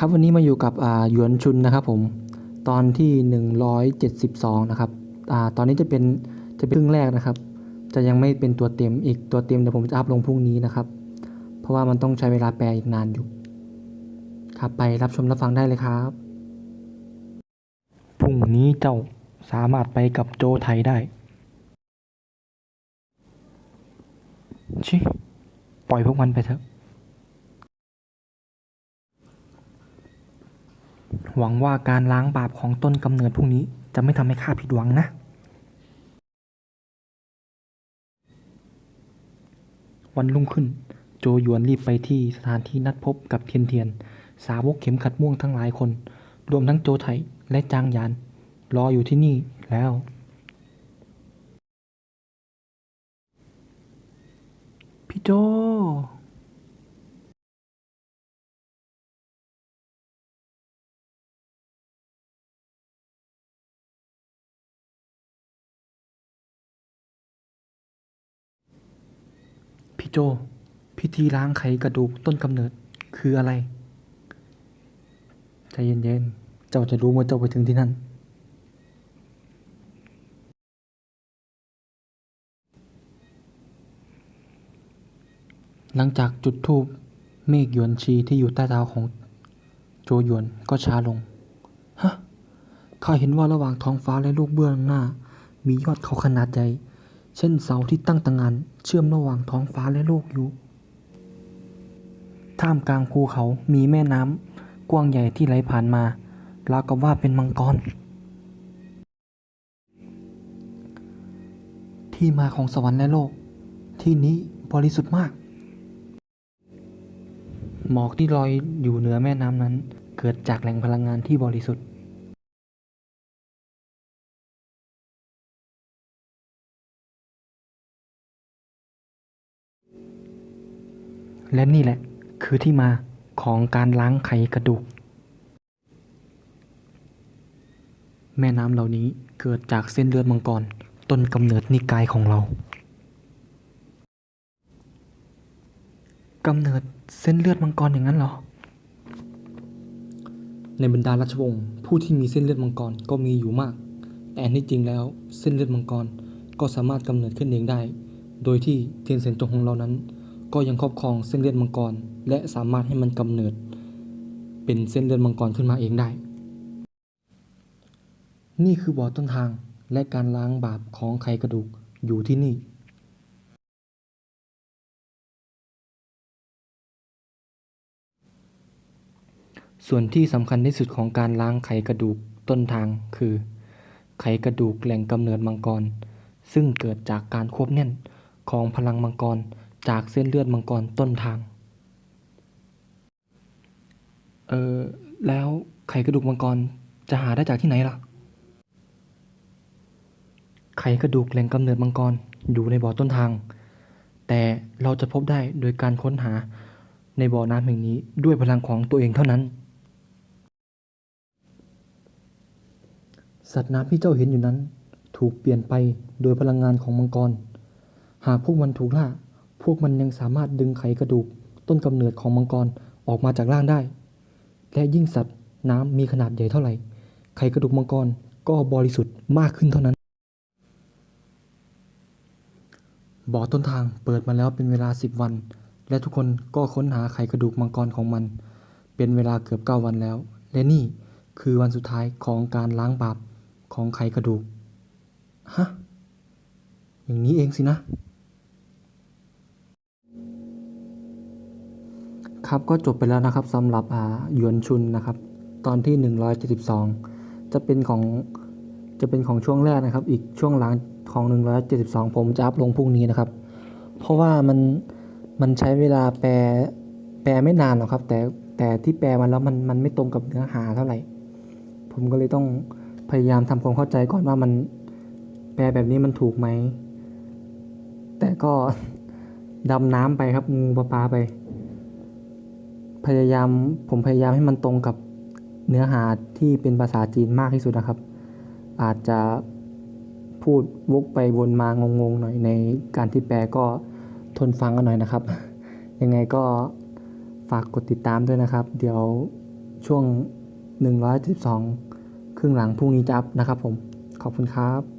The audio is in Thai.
ครับวันนี้มาอยู่กับหยวนชุนนะครับผมตอนที่หนึ่งร้อยเจ็ดสิบสองนะครับอตอนนี้จะเป็นจะเป็นครึ่งแรกนะครับ จะยังไม่เป็นตัวเต็มอีกตัวเต็มเดี๋ยวผมจะอัพลงพรุ่งนี้นะครับ เพราะว่ามันต้องใช้เวลาแปลอีกนานอยู่ครับไปรับชมรับฟังได้เลยครับพรุ่งนี้เจ้าสามารถไปกับโจไทยได้ชิปล่อยพวกมันไปเถอะ หวังว่าการล้างบาปของต้นกำเนิดพวกนี้จะไม่ทำให้ข้าผิดหวังนะ วันรุ่งขึ้น โจยวนรีบไปที่สถานที่นัดพบกับเทียนเทียน สาวกเข็มขัดม่วงทั้งหลายคน รวมทั้งโจไถและจางยาน รออยู่ที่นี่แล้ว พี่โจ โจ พิธีล้างไขกระดูกต้นกำเนิดคืออะไร ใจเย็นๆ เจ้าจะรู้เมื่อเจ้าไปถึงที่นั่น หลังจากจุดธูปเมฆหยวนชีที่อยู่ใต้เท้าของโจหยวนก็ช้าลง ฮะ ข้าเห็นว่าระหว่างท้องฟ้าและโลกเบื้องหน้า มียอดเขาขนาดใหญ่ เช่นเสาที่ตั้งตระหงานเชื่อมระหว่างท้องฟ้าและโลกอยู่ ท่ามกลางภูเขามีแม่น้ำกว้างใหญ่ที่ไหลผ่านมา ราวกับว่าเป็นมังกร ที่มาของสวรรค์และโลก ที่นี้บริสุทธิ์มาก หมอกที่ลอยอยู่เหนือแม่น้ำนั้น เกิดจากแหล่งพลังงานที่บริสุทธิ์ และนี่แหละคือที่มาของการล้างไขกระดูก แม่น้ำเหล่านี้เกิดจากเส้นเลือดมังกร ต้นกำเนิดนิกายของเรากำเนิดเส้นเลือดมังกรอย่างนั้นเหรอ ในบรรดาราชวงศ์ผู้ที่มีเส้นเลือดมังกรก็มีอยู่มาก แต่อันที่จริงแล้วเส้นเลือดมังกรก็สามารถกำเนิดขึ้นเองได้ โดยที่เทียนเซนจงของเรานั้น ก็ยังครอบครองเส้นเลือดมังกร และสามารถให้มันกำเนิด เป็นเส้นเลือดมังกรขึ้นมาเองได้ นี่คือบ่อต้นทางและการล้างบาปของไขกระดูกอยู่ที่นี่ส่วนที่สำคัญที่สุดของการล้างไขกระดูกต้นทางคือ ไขกระดูกแหล่งกำเนิดมังกร ซึ่งเกิดจากการควบแน่นของพลังมังกร จากเส้นเลือดมังกรต้นทาง เออแล้วไขกระดูกมังกรจะหาได้จากที่ไหนล่ะ ไขกระดูกแหล่งกำเนิดมังกรอยู่ในบ่อต้นทาง แต่เราจะพบได้โดยการค้นหาในบ่อน้ำแห่งนี้ด้วยพลังของตัวเองเท่านั้น สัตว์น้ำที่เจ้าเห็นอยู่นั้น ถูกเปลี่ยนไปโดยพลังงานของมังกร หากพวกมันถูกล่า วกมันยังสามารถดึงไขกระดูกต้นกำเนิดของมังกรออกมาจากร่างได้ และยิ่งสัตว์น้ำมีขนาดใหญ่เท่าไหร่ ไขกระดูกมังกรก็บริสุทธิ์มากขึ้นเท่านั้น บ่อต้นทางเปิดมาแล้วเป็นเวลาสิบวัน และทุกคนก็ค้นหาไขกระดูกมังกรของมัน เป็นเวลาเกือบเก้าวันแล้ว และนี่คือวันสุดท้ายของการล้างบาปของไขกระดูก ฮะ อย่างนี้เองสินะ ครับก็จบไปแล้วนะครับสำหรับอ่าหยวนชุนนะครับ ตอนที่ 172 จะเป็นของจะเป็นของช่วงแรกนะครับ อีกช่วงหลังของ 172 ผมจะอัพลงพรุ่งนี้นะครับ เพราะว่ามันมันใช้เวลาแปลแปลไม่นานหรอกครับ แต่แต่ที่แปลมาแล้วมันมันไม่ตรงกับเนื้อหาเท่าไหร่ ผมก็เลยต้องพยายามทำความเข้าใจก่อนว่ามันแปลแบบนี้มันถูกไหม แต่ก็ดำน้ำไปครับงูปลาปลาไป พยายามผมพยายามให้มันตรงกับเนื้อหาที่เป็นภาษาจีนมากที่สุดนะครับ อาจจะพูดวกไปวนมางงๆหน่อยในการที่แปลก็ทนฟังกันหน่อยนะครับ ยังไงก็ฝากกดติดตามด้วยนะครับ เดี๋ยวช่วง 112 ครึ่งหลังพรุ่งนี้จะอัพนะครับผม ขอบคุณครับ